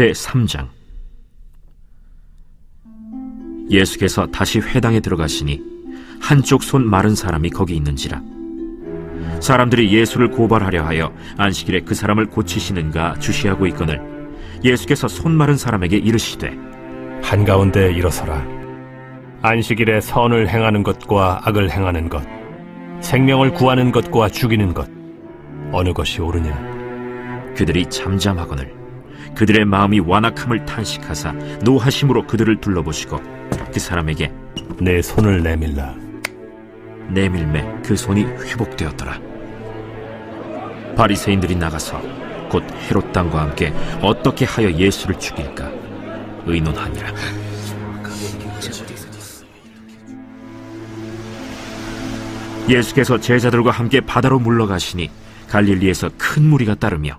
제 3장 예수께서 다시 회당에 들어가시니 한쪽 손 마른 사람이 거기 있는지라 사람들이 예수를 고발하려 하여 안식일에 그 사람을 고치시는가 주시하고 있거늘 예수께서 손 마른 사람에게 이르시되 한가운데 일어서라. 안식일에 선을 행하는 것과 악을 행하는 것, 생명을 구하는 것과 죽이는 것, 어느 것이 옳으냐? 그들이 잠잠하거늘 그들의 마음이 완악함을 탄식하사 노하심으로 그들을 둘러보시고 그 사람에게 내 손을 내밀라. 내밀매 그 손이 회복되었더라. 바리새인들이 나가서 곧 헤롯 당과 함께 어떻게 하여 예수를 죽일까 의논하니라. 예수께서 제자들과 함께 바다로 물러가시니 갈릴리에서 큰 무리가 따르며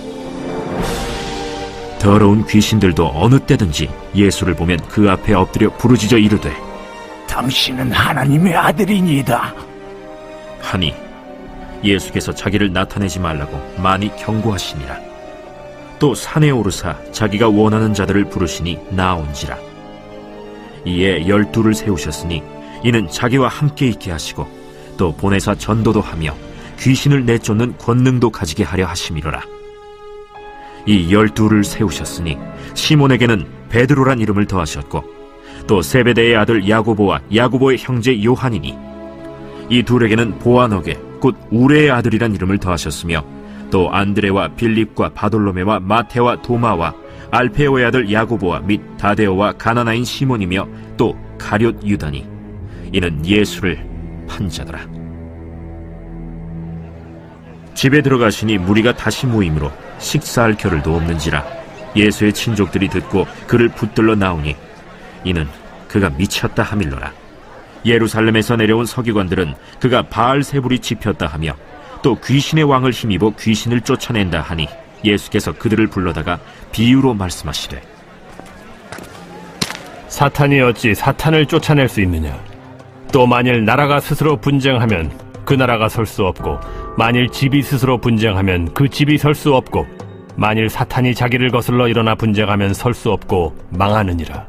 더러운 귀신들도 어느 때든지 예수를 보면 그 앞에 엎드려 부르짖어 이르되 당신은 하나님의 아들이니이다. 하니 예수께서 자기를 나타내지 말라고 많이 경고하시니라. 또 산에 오르사 자기가 원하는 자들을 부르시니 나온지라. 이에 열두를 세우셨으니 이는 자기와 함께 있게 하시고 또 보내사 전도도 하며 귀신을 내쫓는 권능도 가지게 하려 하심이로라 이 열두를 세우셨으니 시몬에게는 베드로란 이름을 더하셨고 또 세베대의 아들 야고보와 야고보의 형제 요한이니 이 둘에게는 보아너게 곧 우레의 아들이란 이름을 더하셨으며 또 안드레와 빌립과 바돌로메와 마테와 도마와 알페오의 아들 야고보와 및 다데오와 가나나인 시몬이며 또 가룟 유다니. 이는 예수를 판 자더라 집에 들어가시니 무리가 다시 모이므로 식사할 겨를도 없는지라 예수의 친족들이 듣고 그를 붙들러 나오니 이는 그가 미쳤다 하밀로라 예루살렘에서 내려온 서기관들은 그가 바알세불이 집혔다 하며 또 귀신의 왕을 힘입어 귀신을 쫓아낸다 하니 예수께서 그들을 불러다가 비유로 말씀하시되 사탄이 어찌 사탄을 쫓아낼 수 있느냐? 또 만일 나라가 스스로 분쟁하면 그 나라가 설 수 없고 만일 집이 스스로 분쟁하면 그 집이 설 수 없고 만일 사탄이 자기를 거슬러 일어나 분쟁하면 설 수 없고 망하느니라.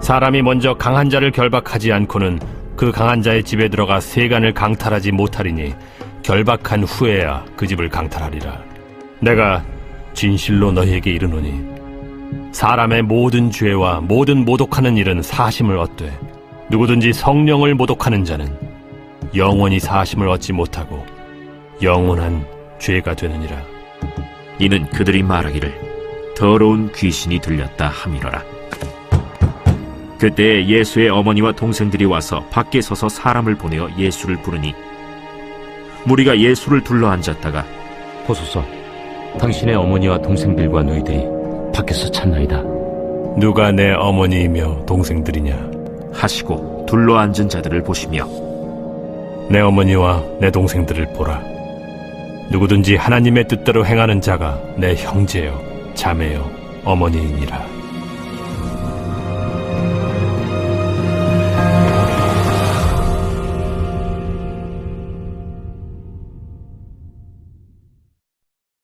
사람이 먼저 강한 자를 결박하지 않고는 그 강한 자의 집에 들어가 세간을 강탈하지 못하리니 결박한 후에야 그 집을 강탈하리라. 내가 진실로 너희에게 이르노니 사람의 모든 죄와 모든 모독하는 일은 사심을 얻되 누구든지 성령을 모독하는 자는 영원히 사심을 얻지 못하고 영원한 죄가 되느니라. 이는 그들이 말하기를 더러운 귀신이 들렸다 함이로라. 그때 예수의 어머니와 동생들이 와서 밖에 서서 사람을 보내어 예수를 부르니 무리가 예수를 둘러 앉았다가 보소서, 당신의 어머니와 동생들과 너희들이 밖에서 찾나이다. 누가 내 어머니이며 동생들이냐? 하시고 둘러 앉은 자들을 보시며 내 어머니와 내 동생들을 보라. 누구든지 하나님의 뜻대로 행하는 자가 내 형제요, 자매요, 어머니이니라.